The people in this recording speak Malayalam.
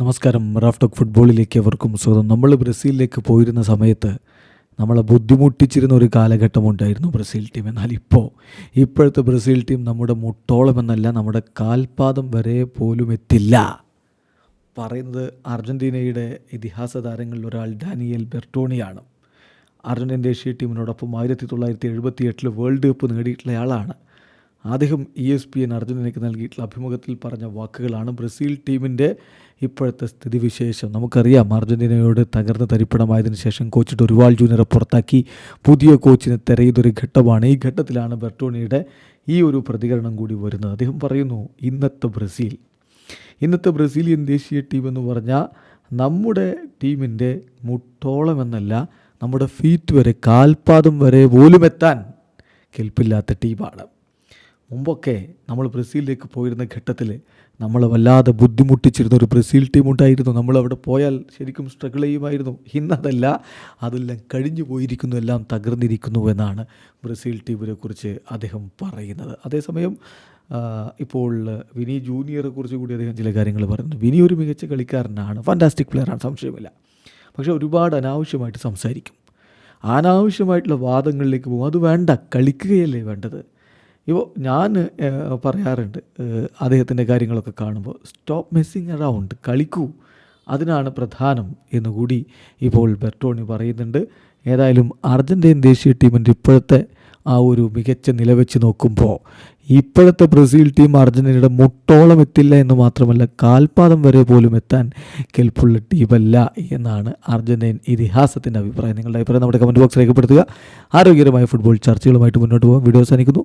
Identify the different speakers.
Speaker 1: നമസ്കാരം. റാഫ്റ്റോക്ക് ഫുട്ബോളിലേക്ക് അവർക്കും സ്വാഗതം. നമ്മൾ ബ്രസീലിലേക്ക് പോയിരുന്ന സമയത്ത് നമ്മളെ ബുദ്ധിമുട്ടിച്ചിരുന്ന ഒരു കാലഘട്ടമുണ്ടായിരുന്നു ബ്രസീൽ ടീം. എന്നാൽ ഇപ്പോൾ ഇപ്പോഴത്തെ ബ്രസീൽ ടീം നമ്മുടെ മുട്ടോളം എന്നല്ല നമ്മുടെ കാൽപാദം വരെ പോലും എത്തില്ല. പറയുന്നത് അർജന്റീനയുടെ ഇതിഹാസ താരങ്ങളിൽ ഒരാൾ ഡാനിയൽ ബെർട്ടോണിയാണ്. അർജന്റീൻ ദേശീയ ടീമിനോടൊപ്പം ആയിരത്തി തൊള്ളായിരത്തി എഴുപത്തി എട്ടിൽ വേൾഡ് കപ്പ് നേടിയിട്ടുള്ള ആളാണ്. അദ്ദേഹം ഇ എസ് പി എൻ അർജന്റീനയ്ക്ക് നൽകിയിട്ടുള്ള അഭിമുഖത്തിൽ പറഞ്ഞ വാക്കുകളാണ് ബ്രസീൽ ടീമിന്റെ ഇപ്പോഴത്തെ സ്ഥിതിവിശേഷം നമുക്കറിയാം അർജന്റീനയോട് തകർന്ന് തരിപ്പണമായതിന് ശേഷം കോച്ച് ഡൊറിവാൾ ജൂനിയറെ പുറത്താക്കി. പുതിയ കോച്ചിനെ തിരയുന്നൊരു ഘട്ടമാണ്. ഈ ഘട്ടത്തിലാണ് ബെർട്ടോണിയുടെ ഈ ഒരു പ്രതികരണം കൂടി വരുന്നത്. അദ്ദേഹം പറയുന്നു ഇന്നത്തെ ബ്രസീൽ. ഇന്നത്തെ ബ്രസീലിയൻ ദേശീയ ടീം എന്ന് പറഞ്ഞാൽ നമ്മുടെ ടീമിന്റെ മുട്ടോളം എന്നല്ല നമ്മുടെ ഫീറ്റ് വരെ കാൽപാദം വരെ പോലും എത്താൻ കെൽപ്പില്ലാത്ത ടീമാണ് മുമ്പൊക്കെ നമ്മൾ ബ്രസീലിലേക്ക് പോയിരുന്ന ഘട്ടത്തിൽ നമ്മൾ വല്ലാതെ ബുദ്ധിമുട്ടിച്ചിരുന്ന ഒരു ബ്രസീൽ ടീമുണ്ടായിരുന്നു നമ്മൾ അവിടെ പോയാൽ ശരിക്കും സ്ട്രഗിൾ ചെയ്യുമായിരുന്നു. ഇന്നതല്ല അതെല്ലാം കഴിഞ്ഞു പോയിരിക്കുന്നു എല്ലാം തകർന്നിരിക്കുന്നു എന്നാണ് ബ്രസീൽ ടീമിനെ കുറിച്ച് അദ്ദേഹം പറയുന്നത്. അതേസമയം ഇപ്പോൾ വിനി ജൂനിയറെ കുറിച്ച് കൂടി അദ്ദേഹം ചില കാര്യങ്ങൾ പറയുന്നു. വിനി ഒരു മികച്ച കളിക്കാരനാണ് ഫാന്റാസ്റ്റിക് പ്ലെയറാണ് സംശയമില്ല. പക്ഷേ ഒരുപാട് അനാവശ്യമായിട്ട് സംസാരിക്കും. അനാവശ്യമായിട്ടുള്ള വാദങ്ങളിലേക്ക് പോകും. അത് വേണ്ട കളിക്കുകയല്ലേ വേണ്ടത്. ഇപ്പോൾ ഞാൻ പറയാറുണ്ട് അദ്ദേഹത്തിന്റെ കാര്യങ്ങളൊക്കെ കാണുമ്പോൾ സ്റ്റോപ്പ് മെസ്സിങ് അറൗണ്ട് കളിക്കൂ. അതിനാണ് പ്രധാനം എന്നുകൂടി ഇപ്പോൾ ബെർട്ടോണി പറയുന്നുണ്ട്. ഏതായാലും അർജന്റീൻ ദേശീയ ടീമിന്റെ ഇപ്പോഴത്തെ ആ ഒരു മികച്ച നില വെച്ച് നോക്കുമ്പോൾ ഇപ്പോഴത്തെ ബ്രസീൽ ടീം അർജന്റീനയുടെ മുട്ടോളം എത്തില്ല എന്ന് മാത്രമല്ല കാൽപാദം വരെ പോലും എത്താൻ കെൽപ്പുള്ള ടീമല്ല എന്നാണ് അർജന്റീൻ ഇതിഹാസത്തിന്റെ അഭിപ്രായം. നിങ്ങളുടെ അഭിപ്രായം നമ്മുടെ കമന്റ് ബോക്സ് രേഖപ്പെടുത്തുക. ആരോഗ്യകരമായ ഫുട്ബോൾ ചർച്ചകളുമായിട്ട് മുന്നോട്ട് പോകാം. വീഡിയോ അവസാനിക്കുന്നു.